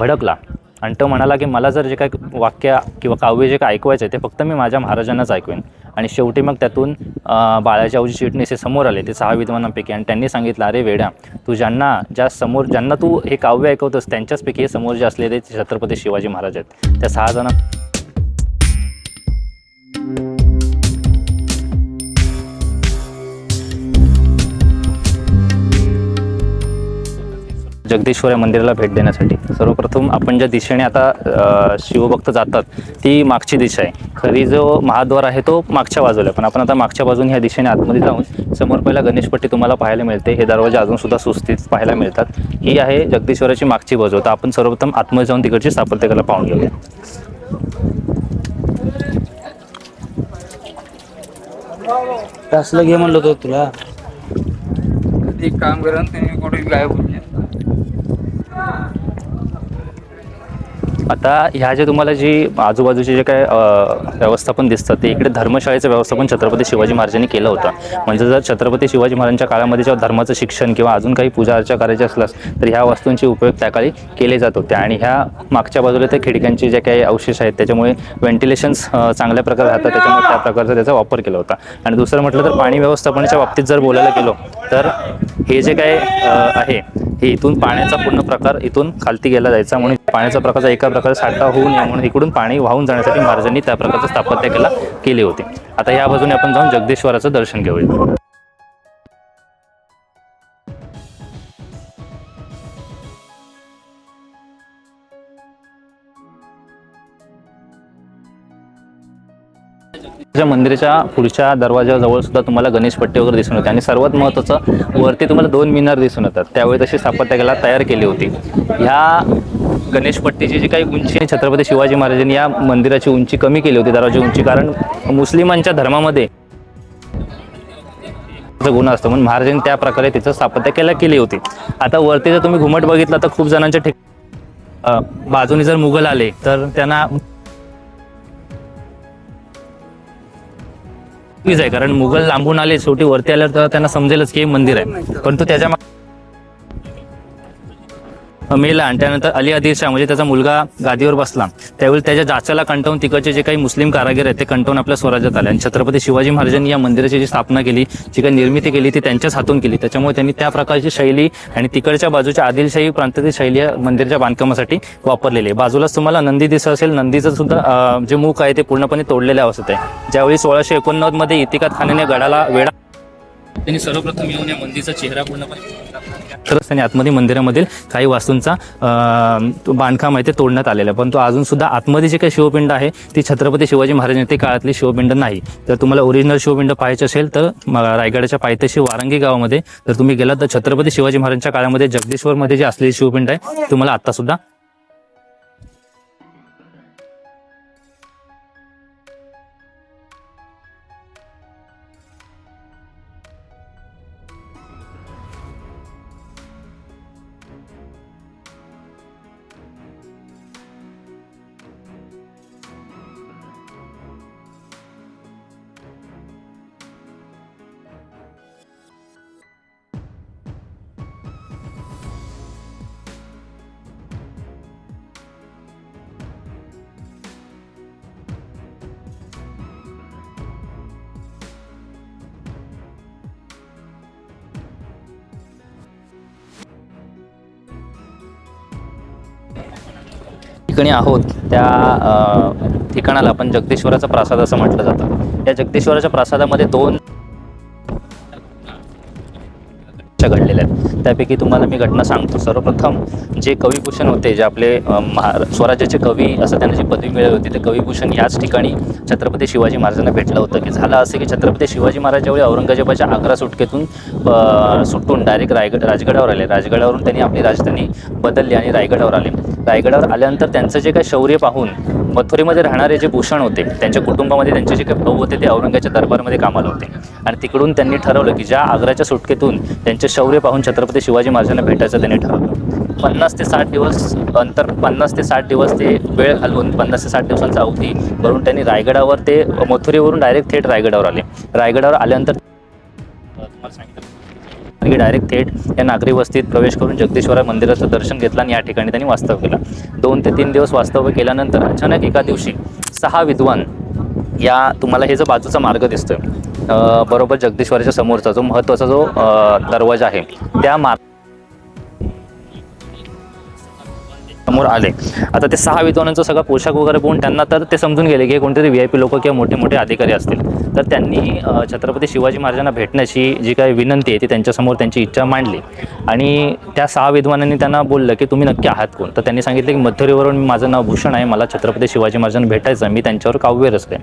भडकला. आणि तो म्हणाला की मला जर जे काय वाक्य किंवा काव्य जे काय ऐकवायचं आहे ते फक्त मी माझ्या महाराजांनाच ऐकवेन. आणि शेवटी मग त्यातून बाळाच्या बाळाजी औजी चिटणीस हे समोर आले ते सहा विद्वानांपैकी. आणि त्यांनी सांगितलं अरे वेड्या तू ज्यांना ज्या समोर ज्यांना तू हे काव्य ऐकवतोस त्यांच्याचपैकी हे समोर जे असलेले ते छत्रपती शिवाजी महाराज आहेत. त्या सहा जण जगदीश्वर या मंदिराला भेट देण्यासाठी. सर्वप्रथम आपण ज्या दिशेने आता शिवभक्त जातात ती मागची दिशा आहे. खरी जो महाद्वार आहे तो मागच्या बाजूला आहे. पण आपण आता मागच्या बाजूने ह्या दिशेने आतमध्ये जाऊन समोर पहिला गणेशपट्टी तुम्हाला पाहायला मिळते. हे दरवाजे अजून सुद्धा सुस्थित पाहायला मिळतात. ही आहे जगदीश्वराची मागची बाजू. तर आपण सर्वप्रथम आतमध्ये जाऊन तिकडची स्थापत्यकला पाहून घेऊया. असलं घे म्हणलं होतं तुला. एक काम करा ना तुम्ही कुठे गायब होऊन जा. आता ह्या जे तुम्हाला जी आजूबाजूचे जे काय व्यवस्थापन दिसतं ते इकडे धर्मशाळेचं व्यवस्थापन छत्रपती शिवाजी महाराजांनी केलं होतं. म्हणजे जर छत्रपती शिवाजी महाराजांच्या काळामध्ये जेव्हा धर्माचं शिक्षण किंवा अजून काही पूजा अर्चा करायची असल्यास तर ह्या वस्तूंचे उपयोग त्या काळी केले जात होते. आणि ह्या मागच्या बाजूला त्या खिडक्यांचे जे काही अवशेष आहेत त्याच्यामुळे व्हेंटिलेशन्स चांगल्या प्रकारे राहतात त्याच्यामुळे त्या प्रकारचा त्याचा वापर केला होता. आणि दुसरं म्हटलं तर पाणी व्यवस्थापनाच्या बाबतीत जर बोलायला गेलो तर हे जे काय आहे हे इथून पाण्याचा पूर्ण प्रकार इथून खालती गेला जायचा. म्हणून पाण्याचा प्रकारचा एका प्रकारे साठा होऊ नये म्हणून इकडून पाणी वाहून जाण्यासाठी महाराजांनी त्या प्रकारचं स्थापत्य केला केली होती. आता या बाजूने आपण जाऊन जगदेश्वराचं दर्शन घेऊया. मंदिराच्या पुढच्या दरवाजाजवळ सुद्धा तुम्हाला गणेशपट्टी वगैरे दिसून होते आणि सर्वात महत्त्वाचं वरती तुम्हाला दोन मिनार दिसून येतात. त्यावेळी तशी स्थापत्यकला तयार केली होती. ह्या गणेशपट्टीची जी काही उंची छत्रपती शिवाजी महाराजांनी या मंदिराची उंची कमी केली होती दाराची उंची कारण मुस्लिमांच्या धर्मामध्ये गुन्हा असतो. म्हणून महाराजांनी त्या प्रकारे तिचं स्थापत्य केला केली होती. आता वरती जर तुम्ही घुमट बघितला तर खूप जणांच्या ठिक बाजूने जर मुघल आले तर त्यांना आहे कारण मुघल लांबून आले शेवटी वरती आल्यावर त्यांना समजेलच की हे मंदिर आहे. परंतु त्याच्या मेला आणि त्यानंतर अली आदिल शाह म्हणजे त्याचा मुलगा गादीवर बसला. त्यावेळी त्याच्या जाचाला कंटावून तिकडचे जे काही मुस्लिम कारागीर आहेत ते कंटावून आपल्या स्वराज्यात आले. आणि छत्रपती शिवाजी महाराजांनी या मंदिराची जी स्थापना केली जी काही निर्मिती केली ती त्यांच्याच हातून केली. त्याच्यामुळे त्यांनी त्या प्रकारची शैली आणि तिकडच्या बाजूच्या आदिलशाही प्रांतातील शैली या मंदिराच्या बांधकामासाठी वापरलेली आहे. बाजूलाच तुम्हाला नंदी दिसत असेल नंदीचं सुद्धा जे मुख आहे ते पूर्णपणे तोडलेल्या अवस्थेत आहे. ज्यावेळी सोळाशे एकोणनव्वदमध्ये इतिकात खानाने गडाला वेढा त्यांनी सर्वप्रथम येऊन या मंदिरचा चेहरा पूर्णपणे तरच त्यांनी आतमध्ये मंदिरामधील काही वास्तूंचा तो बांधकाम आहे ते तोडण्यात आलेलं आहे. पण तो अजून सुद्धा आतमध्ये जे काही शिवपिंड आहे ती छत्रपती शिवाजी महाराजांनी ते काळातली शिवपिंड नाही. तर तुम्हाला ओरिजिनल शिवपिंड पाहायचे असेल तर रायगडाच्या पायथ्याशी वारंगी गावामध्ये जर तुम्ही गेलात तर छत्रपती शिवाजी महाराजांच्या काळामध्ये जगदीश्वरमध्ये जे असलेली शिवपिंड आहे तुम्हाला आता सुद्धा ठिकाणी आहोत त्या ठिकाणाला आपण जगदीश्वराचा प्रासाद असं म्हटलं जातं. या जगदीश्वराच्या प्रासादामध्ये दोन घडलेल्या आहेत. त्यापैकी तुम्हाला मी घटना सांगतो. सर्वप्रथम जे कविभूषण होते जे आपले महारा स्वराज्याचे कवी असं त्यांना जी पदवी मिळाली होती ते कविभूषण याच ठिकाणी छत्रपती शिवाजी महाराजांना भेटलं होतं की झालं असं की छत्रपती शिवाजी महाराज ज्यावेळी औरंगजेबाच्या आग्रा सुटकेतून सुटून डायरेक्ट रायगड राजगडावर आले. राजगडावरून त्यांनी आपली राजधानी बदलली आणि रायगडावर आले. रायगडावर आल्यानंतर त्यांचं जे काही शौर्य पाहून मथुरेमध्ये राहणारे जे भूषण होते त्यांच्या कुटुंबामध्ये त्यांचे जे काही भाऊ होते ते औरंगाच्या दरबारमध्ये कामाला होते. आणि तिकडून त्यांनी ठरवलं की ज्या आग्राच्या सुटकेतून त्यांचे शौर्य पाहून छत्रपती शिवाजी महाराजांना भेटायचं त्यांनी ठरवलं. पन्नास ते साठ दिवस अंतर पन्नास ते साठ दिवस ते वेळ घालवून पन्नास ते साठ दिवसांचा अवधी भरून त्यांनी रायगडावर ते मथुरेवरून डायरेक्ट थेट रायगडावर आले. रायगडावर आल्यानंतर तुम्हाला सांगितलं. की डायरेक्ट थेट या नागरी वस्तीत प्रवेश करून जगदीश्वर मंदिराचं दर्शन घेतलं आणि या ठिकाणी त्यांनी वास्तव्य केलं. दोन ते तीन दिवस वास्तव्य केल्यानंतर अचानक एका दिवशी सहा विद्वान या तुम्हाला हे जो बाजूचा मार्ग दिसतोय बरोबर जगदीश्वराच्या समोरचा जो महत्त्वाचा जो दरवाजा आहे त्या मार्ग समोर आले. आता ते सहा विद्वानांचा सगळा पोशाख वगैरे पाहून त्यांना तर ते समजून गेले की हे कोणतरी व्ही आय पी लोक किंवा मोठे मोठे अधिकारी असतील. तर त्यांनी छत्रपती शिवाजी महाराजांना भेटण्याची जी काही विनंती आहे ती त्यांच्यासमोर त्यांची इच्छा मांडली. आणि त्या सहा विद्वानांनी त्यांना बोललं की तुम्ही नक्की आहात कोण? तर त्यांनी सांगितलं की मध्यरीवरून माझं नाव भूषण आहे मला छत्रपती शिवाजी महाराजांना भेटायचं मी त्यांच्यावर काव्य रचते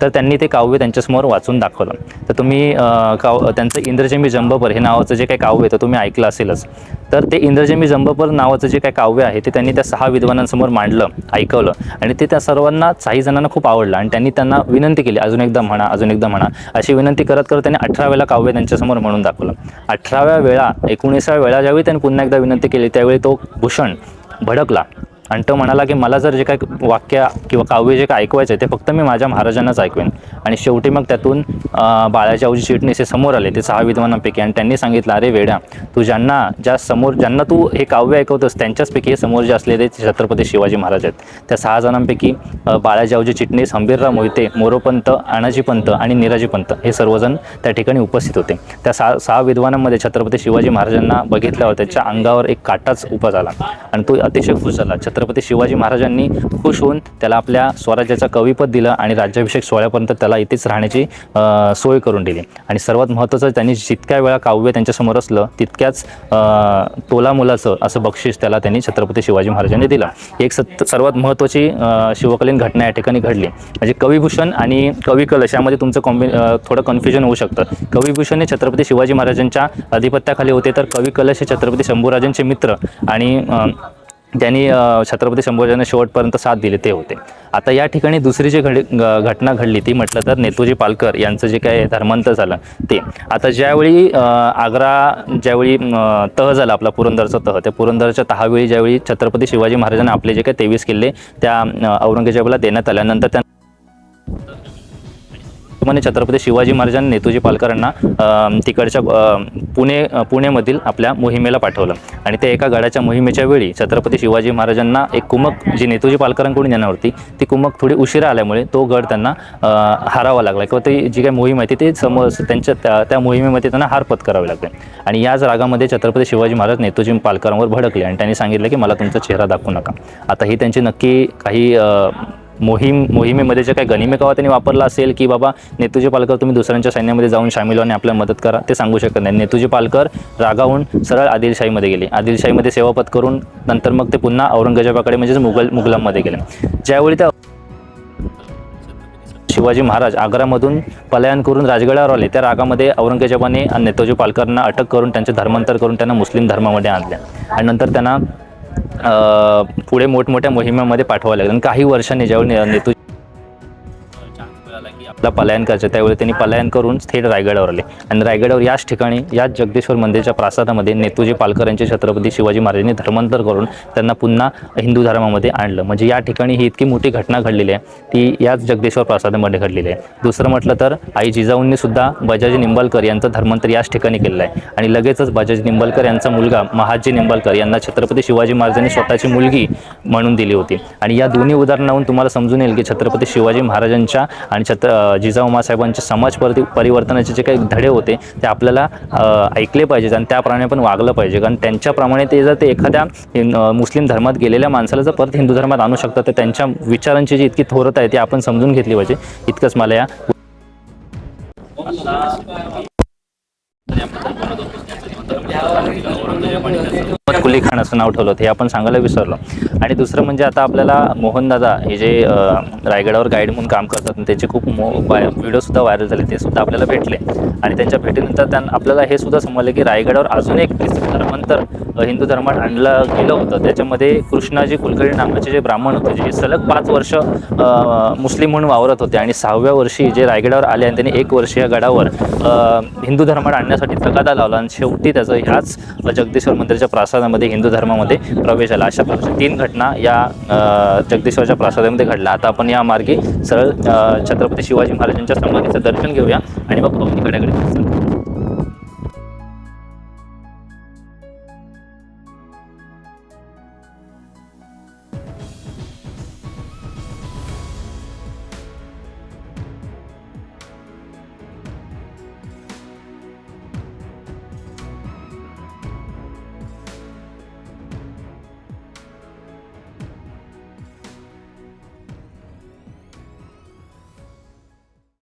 तर त्यांनी ते काव्य त्यांच्यासमोर वाचून दाखवलं. तर तुम्ही काव त्यांचं इंद्रजमी जंबपर हे नावाचं जे काही काव्य आहे तर तुम्ही ऐकलं असेलच. तर ते इंद्रजमी जंबपर नावाचं जे काही काव्य आहे ते त्यांनी त्या सहा विद्वानांसमोर मांडलं ऐकवलं आणि ते त्या सर्वांना काही जणांना खूप आवडलं आणि त्यांनी त्यांना विनंती केली अजून एकदा म्हणा अजून एकदा म्हणा. अशी विनंती करत करत त्यांनी अठरा वेळा काव्य त्यांच्यासमोर म्हणून दाखवलं. अठराव्या वेळा एकोणीसाव्या वेळा ज्यावेळी त्यांनी पुन्हा एकदा विनंती केली त्यावेळी तो भूषण भडकला. आणि तो म्हणाला की मला जर जे काही वाक्य किंवा काव्य जे काय ऐकवायचं आहे ते फक्त मी माझ्या महाराजांनाच ऐकवेन. आणि शेवटी मग त्यातून बाळाच्या आऊजी चिटणीस हे समोर आले ते सहा विद्वानांपैकी. आणि त्यांनी सांगितलं अरे वेड्या तू ज्यांना ज्या समोर ज्यांना तू हे काव्य ऐकवतोस त्यांच्याचपैकी हे समोर जे असलेले ते छत्रपती शिवाजी महाराज आहेत. त्या सहा जणांपैकी बाळाजी आऊजी चिटणीस हंबीरराव मोहिते मोरोपंत अनाजी पंत आणि निराजी पंत हे सर्वजण त्या ठिकाणी उपस्थित होते. त्या सहा सहा विद्वानांमध्ये छत्रपती शिवाजी महाराजांना बघितल्यावर त्याच्या अंगावर एक काटाच उभा झाला. आणि तो अतिशय खुश झाला. छत्रपती शिवाजी महाराजांनी खुश होऊन त्याला आपल्या स्वराज्याचा कविपद दिलं आणि राज्याभिषेक सोहळ्यापर्यंत त्याला इथेच राहण्याची सोय करून दिली. आणि सर्वात महत्त्वाचं त्यांनी जितक्या वेळा काव्य त्यांच्यासमोर असलं तितक्याच तोला मुलाचं असं बक्षीस त्याला त्यांनी छत्रपती शिवाजी महाराजांनी दिलं. एक सत सर्वात महत्त्वाची शिवकालीन घटना या ठिकाणी घडली. म्हणजे कविभूषण आणि कवी यामध्ये तुमचं कॉम्बि थोडं कन्फ्युजन होऊ शकतं. कविभूषण हे छत्रपती शिवाजी महाराजांच्या अधिपत्याखाली होते तर कविकलश हे छत्रपती शंभूराजांचे मित्र आणि त्यांनी छत्रपती शंभूराजांना शेवटपर्यंत साथ दिली ते होते. आता या ठिकाणी दुसरी जी घडी घटना घडली ती म्हटलं तर नेतूजी पालकर यांचं जे काय धर्मांतर झालं ते. आता ज्यावेळी आग्रा ज्यावेळी तह झाला आपला पुरंदरचा तह त्या पुरंदरच्या तहावेळी ज्यावेळी छत्रपती शिवाजी महाराजांना आपले जे काही तेवीस किल्ले त्या औरंगजेबाला देण्यात आल्यानंतर त्या त्याप्रमाणे छत्रपती शिवाजी महाराजांनी नेतूजी पालकरांना तिकडच्या पुणे पुणेमधील आपल्या मोहिमेला पाठवलं. आणि त्या एका गडाच्या मोहिमेच्या वेळी छत्रपती शिवाजी महाराजांना एक कुमक जी नेतूजी पालकरांकडून येणार होती ती कुमक थोडी उशिरा आल्यामुळे तो गड त्यांना हारावा लागला. किंवा ती जी काही मोहीम आहे ती सम समोर त्यांच्या त्या त्या मोहिमेमध्ये त्यांना हार पत्करावे लागले. आणि याच रागामध्ये छत्रपती शिवाजी महाराज नेतूजी पालकरांवर भडकले आणि त्यांनी सांगितलं की मला तुमचा चेहरा दाखवू नका. आता ही त्यांची नक्की काही मोहीम मोहिमेमध्ये जे काही गनिमेकावा त्यांनी वापरला असेल की बाबा नेतूजी पालकर तुम्ही दुसऱ्यांच्या सैन्यामध्ये जाऊन सामील आणि आपल्याला मदत करा ते सांगू शकत नाही. नेतूजी पालकर रागावून सरळ आदिलशाहीमध्ये गेले. आदिलशाहीमध्ये सेवापत करून नंतर मग ते पुन्हा औरंगजेबाकडे म्हणजेच मुघल मुघलांमध्ये गेले. ज्यावेळी त्या शिवाजी महाराज आग्रामधून पलायन करून राजगडावर आले त्या रागामध्ये औरंगजेबाने नेतोजी पालकरांना अटक करून त्यांचे धर्मांतर करून त्यांना मुस्लिम धर्मामध्ये आणल्या आणि नंतर त्यांना पुढे मोठमोठ्या मोहिमेमध्ये पाठवावं लागेल. आणि काही वर्षांनी ज्यावेळी ने- नेतू ला पलायन करायचं. त्यावेळी त्यांनी पलायन करून थेट रायगडावर आले. आणि रायगडावर याच ठिकाणी याच जगदेश्वर मंदिरच्या प्रासादामध्ये नेतूजी पालकर यांचे छत्रपती शिवाजी महाराजांनी धर्मांतर करून त्यांना पुन्हा हिंदू धर्मामध्ये आणलं. म्हणजे या ठिकाणी ही इतकी मोठी घटना घडलेली आहे. ती याच जगदेश्वर प्रासादामध्ये घडलेली आहे. दुसरं म्हटलं तर आई जिजाऊंनी सुद्धा बजाजी निंबाळकर यांचं धर्मांतर याच ठिकाणी केलेलं आहे. आणि लगेचच बजाजी निंबाळकर यांचा मुलगा महाजी निंबाळकर यांना छत्रपती शिवाजी महाराजांनी स्वतःची मुलगी म्हणून दिली होती. आणि या दोन्ही उदाहरणावरून तुम्हाला समजून येईल की छत्रपती शिवाजी महाराजांच्या आणि छत्र जिजाऊ मासाहेबांच्या समाज परती परिवर्तनाचे जे काही धडे होते ते आपल्याला ऐकले पाहिजेत आणि त्याप्रमाणे पण वागलं पाहिजे. कारण त्यांच्याप्रमाणे ते जर ते एखाद्या मुस्लिम धर्मात गेलेल्या माणसाला जर परत हिंदू धर्मात आणू शकतात तर त्यांच्या विचारांची जी इतकी थोरत आहे ती आपण समजून घेतली पाहिजे. इतकंच मला या कुली खान असं नाव ठेवलं होतं हे आपण सांगायला विसरलो. आणि दुसरं म्हणजे आता आपल्याला मोहनदादा हे जे रायगडावर गाईड म्हणून काम करतात आणि त्याचे खूप मो व्हिडिओसुद्धा व्हायरल झाले ते सुद्धा आपल्याला भेटले. आणि त्यांच्या भेटीनंतर त्यां आपल्याला हे सुद्धा समजलं की रायगडावर अजून एक नंतर हिंदू धर्मात आणलं गेलं होतं. त्याच्यामध्ये कृष्णाजी कुलकर्णी नावाचे जे ब्राह्मण होते जे सलग पाच वर्ष मुस्लिम म्हणून वावरत होते आणि सहाव्या वर्षी जे रायगडावर आले आणि त्यांनी एक वर्ष या गडावर हिंदू धर्मात आणण्यासाठी तगादा लावला आणि शेवटी त्याचं ह्याच जगदीश्वर मंदिराच्या प्रासादामध्ये हिंदू धर्मामध्ये प्रवेश झाला अशा प्रकारच्या तीन घटना या जगदेश्वरच्या जगदीश्वरच्या प्रासादामध्ये घडल्या. आता आपण या मार्गे सरळ छत्रपती शिवाजी महाराजांच्या समाधीचं दर्शन घेऊया आणि मग अवनीकड्याकडे